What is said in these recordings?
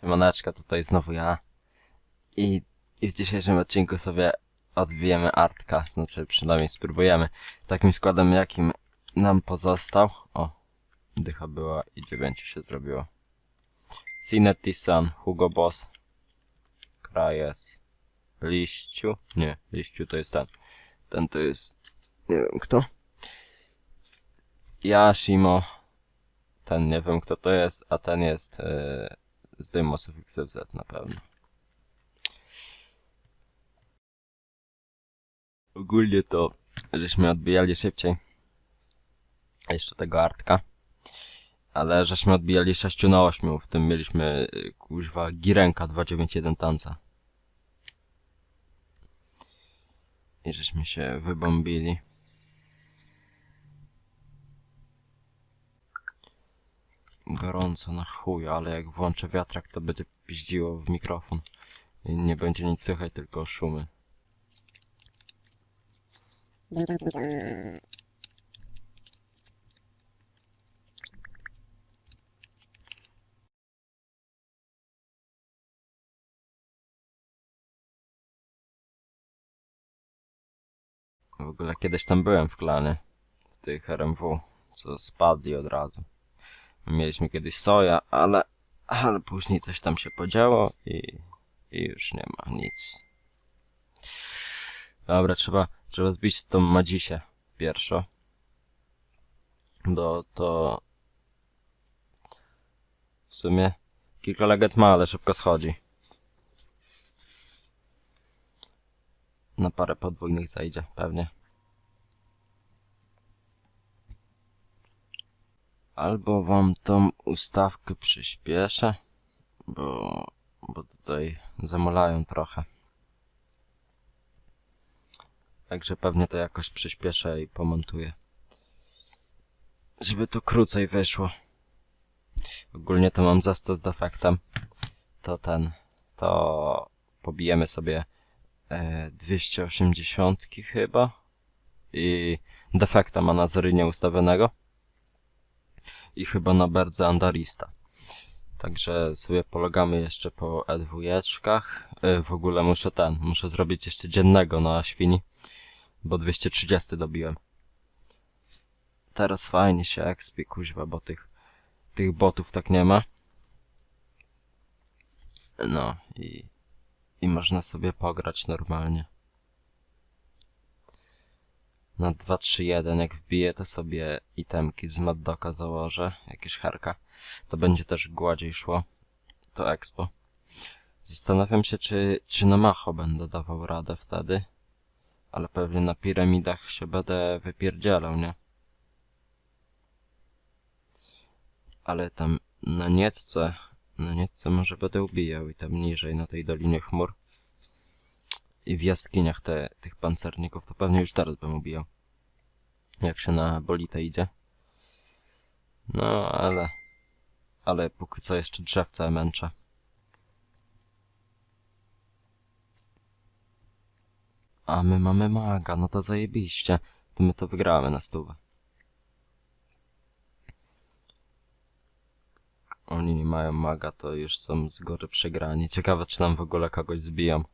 Siemaneczka, tutaj znowu ja. I, I w dzisiejszym odcinku sobie odbijemy artka, znaczy przynajmniej spróbujemy. Takim składem jakim nam pozostał. O, dycha była i dziewięciu się zrobiło. Sinetti Sun, Hugo Boss, Krajes, Liściu, nie, Liściu to jest ten. Ten to jest, nie wiem kto. Yashimo, ten nie wiem kto to jest, a ten jest yy, z Deimosów XFZ na pewno. Ogólnie to żeśmy odbijali szybciej. Jeszcze tego artka. Ale żeśmy odbijali 6 na 8, w tym mieliśmy y, kuźwa Girenka 291 tanca. I żeśmy się wybombili. Gorąco na chuj, ale jak włączę wiatrak to będzie piździło w mikrofon. I nie będzie nic słychać, tylko szumy. W ogóle kiedyś tam byłem w klanie, w tych RMW, co spadli od razu. Mieliśmy kiedyś soja, ale, ale później coś tam się podziało i, i już nie ma nic. Dobra, trzeba, trzeba zbić tą Madzisię pierwszo. Bo to w sumie kilka legend ma, ale szybko schodzi. Na parę podwójnych zajdzie, pewnie. Albo wam tą ustawkę przyspieszę, bo, bo tutaj zamulają trochę. Także pewnie to jakoś przyspieszę i pomontuję. Żeby to krócej wyszło. Ogólnie to mam zasta z defektem. To ten, to pobijemy sobie e, 280 chyba. I defekta ma na zerynie ustawionego i chyba na Berdze Andarista. Także sobie polegamy jeszcze po E2. Yy, w ogóle muszę ten, muszę zrobić jeszcze dziennego na świni, bo 230 dobiłem. Teraz fajnie się ekspie, kuźwa, bo tych, tych botów tak nie ma. No i, i można sobie pograć normalnie. Na 2, 3, 1 jak wbiję to sobie itemki z Maddoka założę, jakieś herka. To będzie też gładziej szło. To expo. Zastanawiam się, czy, czy na Macho będę dawał radę wtedy. Ale pewnie na piramidach się będę wypierdzielał, nie? Ale tam na Niecce, na Niecce może będę ubijał i tam niżej, na tej Dolinie Chmur. W jaskiniach te, tych pancerników to pewnie już teraz bym ubijał. Jak się na bolite idzie. No, ale... Ale póki co jeszcze drzewce męczę. A my mamy maga, no to zajebiście. To my to wygramy na stówę. Oni nie mają maga, to już są z góry przegrani. Ciekawe, czy nam w ogóle kogoś zbiją.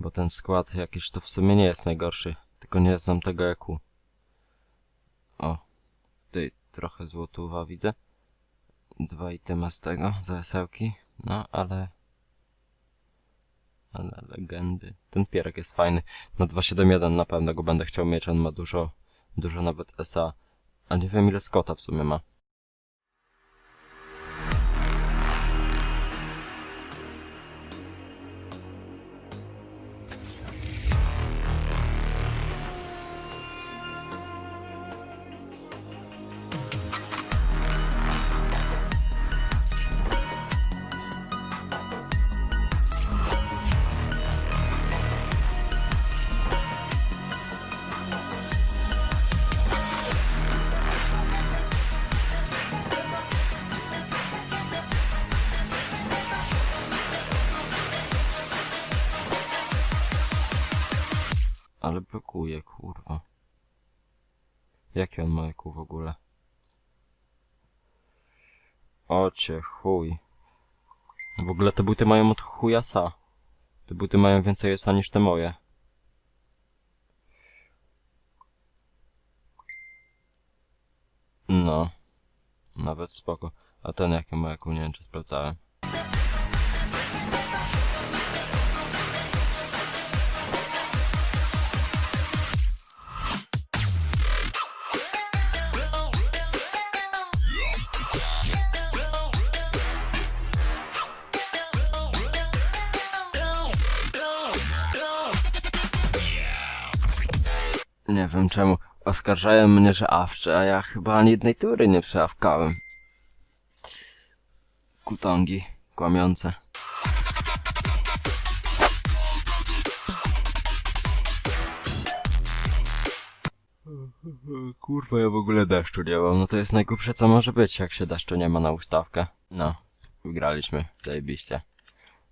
Bo ten skład jakiś to w sumie nie jest najgorszy. Tylko nie znam tego jaku. O, tutaj trochę złotówa widzę. Dwa itemy z tego, z esełki. No, ale... Ale legendy. Ten pierek jest fajny. Na 271 na pewno go będę chciał mieć, on ma dużo, dużo nawet SA. A nie wiem ile Scotta w sumie ma. Ale blokuje, kurwa. Jakie on ma eku w ogóle? Ocie chuj. W ogóle te buty mają od chuja sa. Te buty mają więcej sa niż te moje. No. Nawet spoko. A ten jakie ma jaką nie wiem czy sprawdzałem. Nie wiem czemu oskarżają mnie, że awczę, a ja chyba ani jednej tury nie przeawkałem. Kutongi kłamiące. Kurwa, ja w ogóle deszczu nie mam. No to jest najgłupsze co może być, jak się deszczu nie ma na ustawkę. No, wygraliśmy, zajebiście.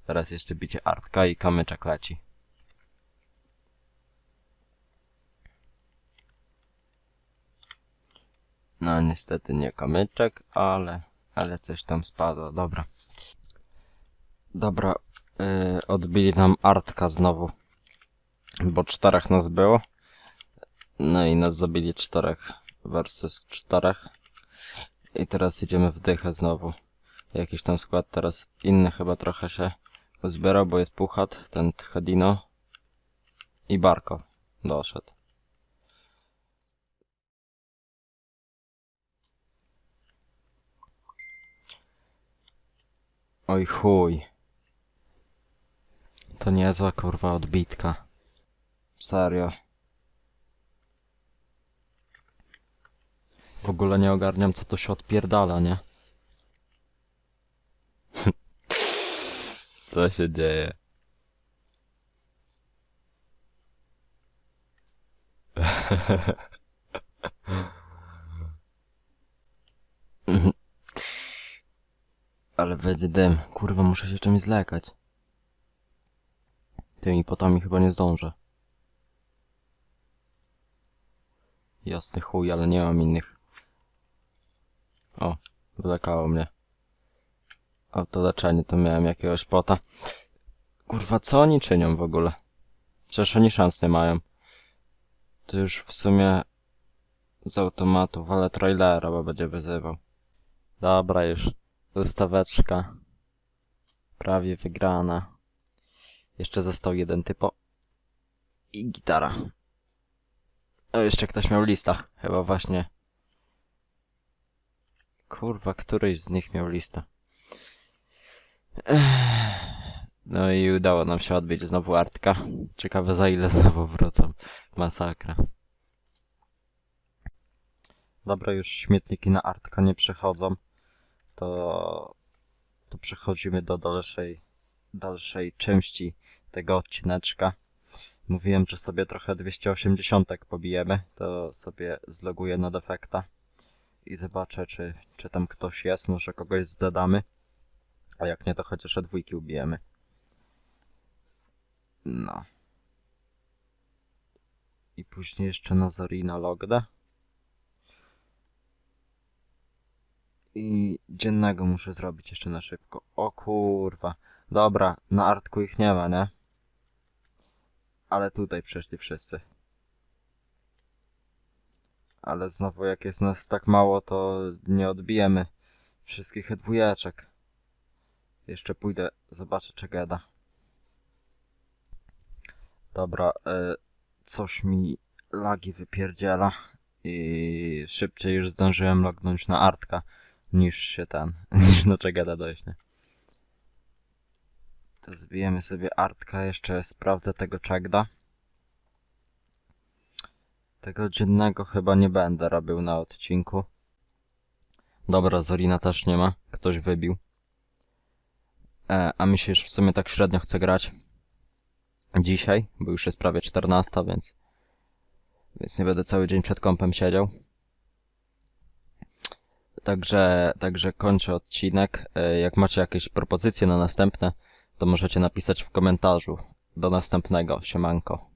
Teraz jeszcze bicie artka i kamyczek leci. No niestety nie kamyczek, ale, ale coś tam spadło, dobra. Dobra, yy, odbili nam artka znowu. Bo czterech nas było. No i nas zabili czterech versus czterech. I teraz idziemy w dychę znowu. Jakiś tam skład teraz inny chyba trochę się uzbierał, bo jest Puchat, ten Tchedino i Barko doszedł. Oj chuj. To niezła kurwa odbitka. Serio. W ogóle nie ogarniam co to się odpierdala, nie? co się dzieje? Ale będzie dym. Kurwa, muszę się czymś zlekać. Tymi potami chyba nie zdążę. Jasny chuj, ale nie mam innych. O, wylekało mnie. Autoleczenie to miałem jakiegoś pota. Kurwa, co oni czynią w ogóle? Przecież oni szans nie mają. To już w sumie z automatu wolę trailera, bo będzie wyzywał. Dobra już. Ustaweczka. Prawie wygrana. Jeszcze został jeden typo. I gitara. O, jeszcze ktoś miał lista. Chyba właśnie. Kurwa, któryś z nich miał lista. No i udało nam się odbić znowu Artka. Ciekawe za ile znowu wrócą. Masakra. Dobra, już śmietniki na Artka nie przychodzą to, to przechodzimy do dalszej, dalszej części tego odcineczka. Mówiłem, że sobie trochę 280 pobijemy, to sobie zloguję na defekta i zobaczę, czy, czy tam ktoś jest, może kogoś zdadamy, a jak nie, to chociaż dwójki ubijemy. No. I później jeszcze na Zarina Logdę. I dziennego muszę zrobić jeszcze na szybko. O kurwa. Dobra, na artku ich nie ma, nie? Ale tutaj przeszli wszyscy. Ale znowu jak jest nas tak mało, to nie odbijemy wszystkich dwójeczek. Jeszcze pójdę, zobaczę czy gada. Dobra, y, coś mi lagi wypierdziela i szybciej już zdążyłem lognąć na artka niż się ten, niż do czego dojść, nie? To zbijemy sobie artka, jeszcze sprawdzę tego czegda. Tego dziennego chyba nie będę robił na odcinku. Dobra, Zorina też nie ma, ktoś wybił. E, a mi się już w sumie tak średnio chce grać. Dzisiaj, bo już jest prawie 14, więc... Więc nie będę cały dzień przed kąpem siedział. Także, także kończę odcinek. E, Jak macie jakieś propozycje na następne, to możecie napisać w komentarzu. Do następnego. Siemanko.